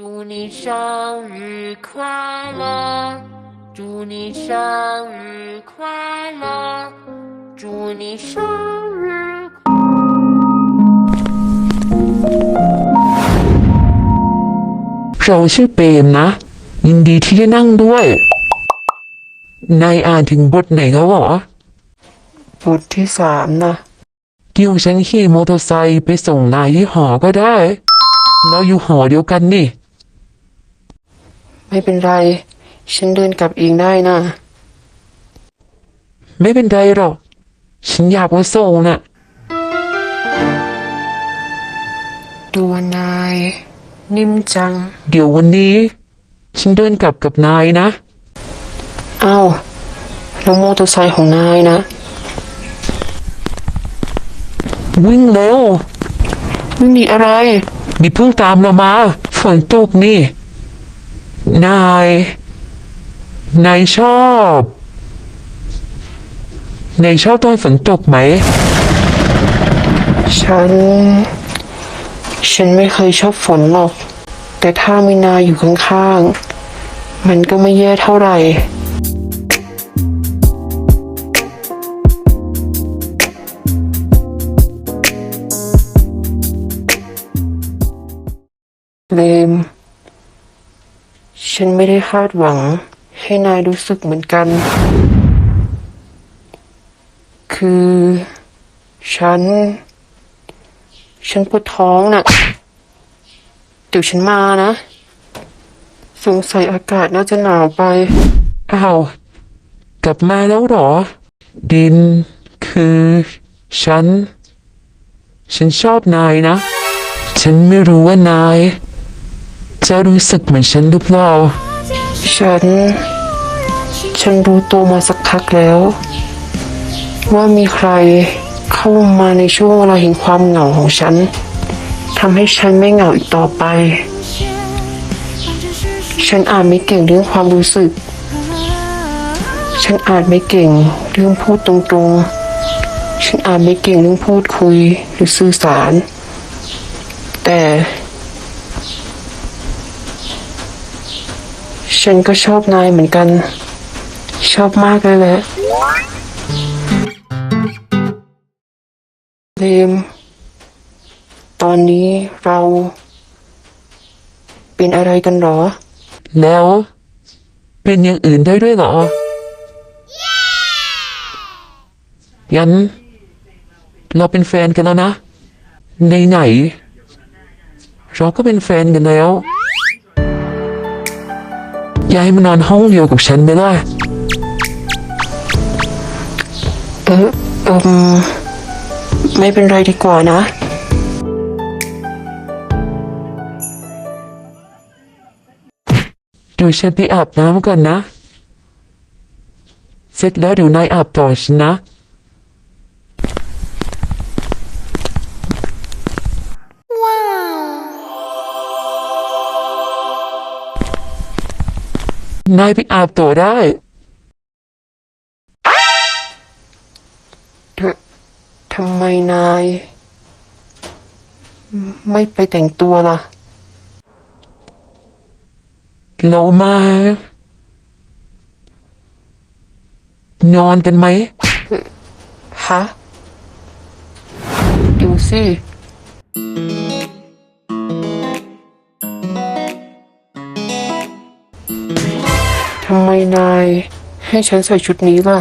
祝你生日快乐，祝你生日快乐，祝你生日快 เราชื่อเปรมนะ ยินดีที่ได้นั่งด้วย นายอ่านถึงบทไหนแล้วเหรอ บทที่สามนะ เดี๋ยวฉันขี่มอเตอร์ไซค์ไปส่งนายที่หอก็ได้ เราอยู่หอเดียวกันนี่ ไม่เป็นไร ฉันเดินกลับเองได้นะ ไม่เป็นไรหรอก ฉันอยากมาส่งน่ะ ตัวนาย นิ่มจัง เดี๋ยววันนี้ ฉันเดินกลับกับนายนะ อ้าวแล้วมอเตอร์ไซค์ของนายนะ วิ่งเร็ว ไม่มีอะไร มีเพิ่งตามเรามา ฝนตกนี่ นาย นายชอบ นายชอบตอนฝนตกไหม ฉัน ฉันไม่เคยชอบฝนหรอก แต่ถ้ามีนายอยู่ข้างๆ มันก็ไม่แย่เท่าไหร่ ฉันไม่ได้คาดหวัง ให้นายรู้สึกเหมือนกัน คือ ฉัน ฉันปวดท้องน่ะเดี๋ยวฉันมานะ สงสัยอากาศน่าจะหนาวไป อ้าว กลับมาแล้วเหรอ ดิน คือ ฉัน ฉันชอบนายนะ ฉันไม่รู้ว่านาย จะรู้สึกเหมือนฉันหรือเปล่า ฉัน ฉันรู้ตัวมาสักพักแล้ว ว่ามีใครเข้ามาในช่วงเวลาแห่งความเหงาของฉันทำให้ฉันไม่เหงาอีกต่อไป ฉันอาจไม่เก่งเรื่องความรู้สึก ฉันอาจไม่เก่งเรื่องพูดตรงๆ ฉันอาจไม่เก่งเรื่องพูดคุยหรือสื่อสาร แต่ ฉันก็ชอบนายเหมือนกัน ชอบมากเลยแหละเลมตอนนี้เรา เป็นอะไรกันหรอ แล้ว เป็นอย่างอื่นได้ด้วยเหรอ ยัน เราเป็นแฟนกันแล้วนะ ในไหนๆเราก็เป็นแฟนกันแล้ว ย้ายมานอนห้องเดียวกับฉันไหมล่ะเออเอมไม่เป็นไรดีกว่านะเดี๋ยวฉันไปอาบน้ำก่อนนะ เสร็จแล้วเดี๋ยวนายอาบต่อฉันนะ นายไปอาบต่อได้เธอทำไมนาย ไม่ไปแต่งตัวล่ะเรามา นอนกันไหมฮะดูสิ ให้ฉันใส่ชุดนี้ล่ะ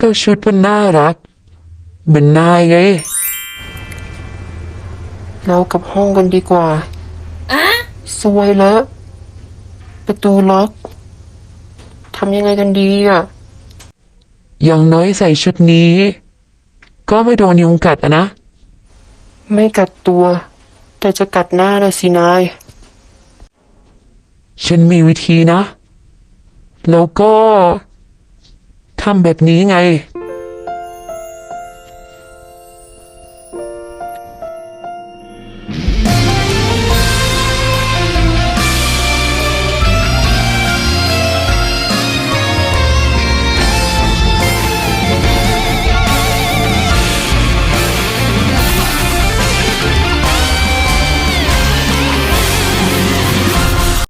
ก็ชุดมันน่ารักเหมือนนายไง เรากลับห้องกันดีกว่าสวยแล้ว ประตูล็อกทำยังไงกันดีอะ อย่างน้อยใส่ชุดนี้ ก็ไม่โดนยุงกัดอะนะ ไม่กัดตัว แต่จะกัดหน้านะสินาย ฉันมีวิธีนะ แล้วก็ทำแบบนี้ไง